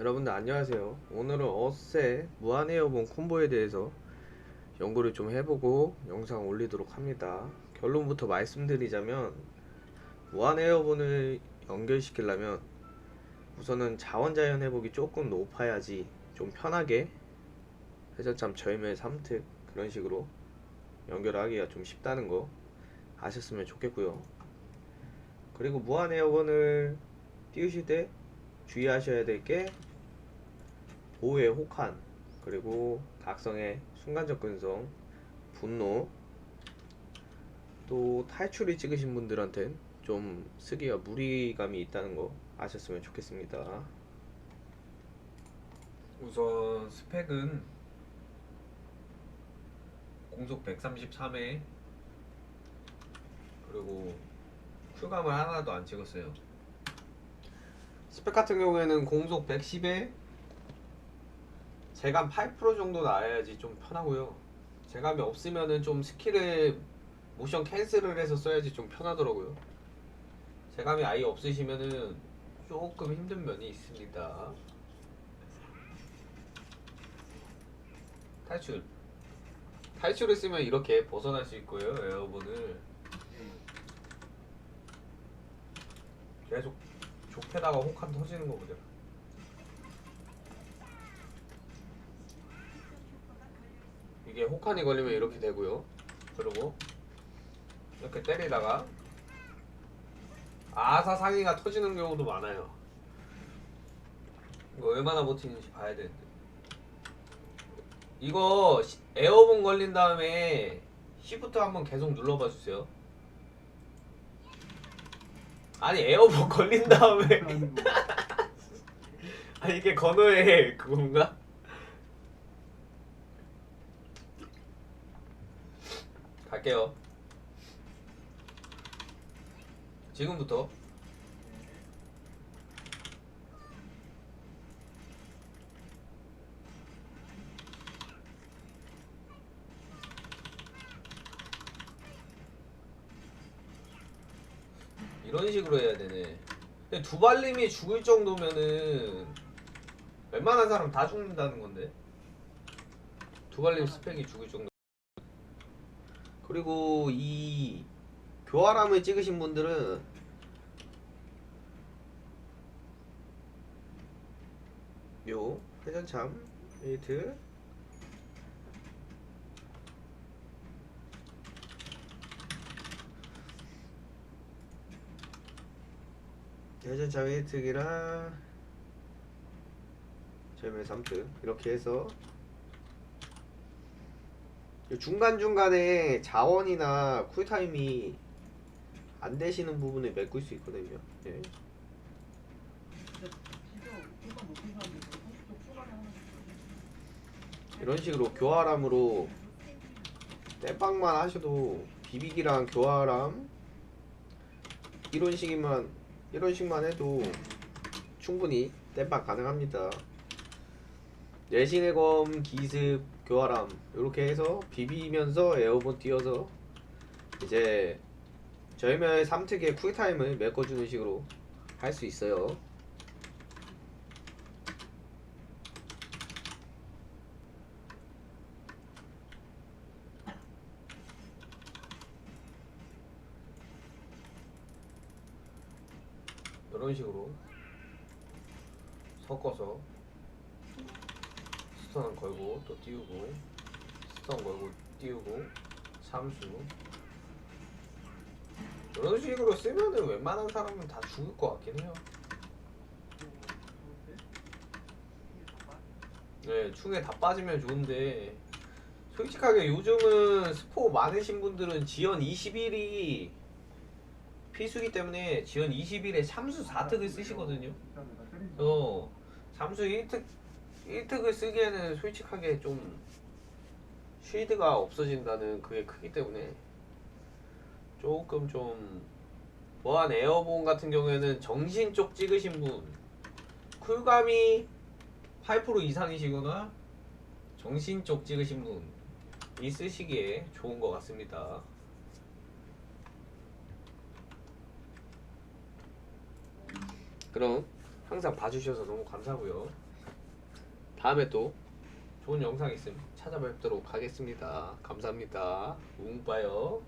여러분들 안녕하세요. 오늘은 어세 무한에어본 콤보에 대해서 연구를 좀 해보고 영상 올리도록 합니다. 결론부터 말씀드리자면 무한에어본을 연결시키려면 우선은 자원자연 회복이 조금 높아야지 좀 편하게 회전참 저임의 3특 그런 식으로 연결하기가 좀 쉽다는 거 아셨으면 좋겠고요. 그리고 무한에어본을 띄우실 때 주의하셔야 될 게 보호의 혹한 그리고 각성의 순간적 근성 분노. 또 탈출을 찍으신 분들한텐 좀 쓰기가 무리감이 있다는 거 아셨으면 좋겠습니다. 우선 스펙은 공속 133회 그리고 쿨감을 하나도 안 찍었어요. 스펙 같은 경우에는 공속 110에 재감 8% 정도 나야지 좀 편하고요. 재감이 없으면은 좀 스킬을 모션 캔슬을 해서 써야지 좀 편하더라고요. 재감이 아예 없으시면은 조금 힘든 면이 있습니다. 탈출. 탈출을 쓰면 이렇게 벗어날 수 있고요 에어본을. 계속 족해다가 혹한 터지는 거 보자 이게 혹한이 걸리면 이렇게 되고요. 그리고 이렇게 때리다가 아사상이가 터지는 경우도 많아요. 이거 얼마나 버티는지 봐야 되는데. 이거 시- 에어본 걸린 다음에 시프트 한번 계속 눌러봐 주세요. 아니 에어본 걸린 다음에. 아니 이게 건호의 그건가? 갈게요 지금부터 이런 식으로 해야 되네. 두발님이 죽을 정도면은 웬만한 사람 다 죽는다는 건데. 두발님 스펙이 죽을 정도. 그리고 이 교활함을 찍으신 분들은 요 회전참 에이트. 회전참 에이트기랑 제매 3트 이렇게 해서 이 중간중간에 자원이나 쿨타임이 안 되시는 부분을 메꿀 수 있거든요. 예. 이런 식으로 교활함으로 땜빵만 하셔도 비비기랑 교활함 이런 식이만 이런 식만 해도 충분히 땜빵 가능합니다. 내신의 검 기습 교활함 이렇게 해서 비비면서 에어본 띄어서 이제 저희면 3특의 쿨타임을 메꿔주는 식으로 할 수 있어요. 이런 식으로 섞어서 스턴 걸고 또 띄우고 스턴 걸고 띄우고 삼수 이런 식으로 쓰면은 웬만한 사람은 다 죽을 것 같긴 해요. 네, 충에 다 빠지면 좋은데 솔직하게 요즘은 스포 많으신 분들은 지연 21이 필수기 때문에 지연 21에 삼수 4특을 쓰시거든요. 어, 삼수 1특 1특을 쓰기에는 솔직하게 좀 쉴드가 없어진다는 그게 크기 때문에 조금 좀 보안 에어본 같은 경우에는 정신 쪽 찍으신 분 쿨감이 8% 이상이시거나 정신 쪽 찍으신 분이 쓰시기에 좋은 것 같습니다. 그럼 항상 봐주셔서 너무 감사하고요. 다음에 또 좋은 영상 있으면 찾아뵙도록 하겠습니다. 감사합니다. 웅빠요.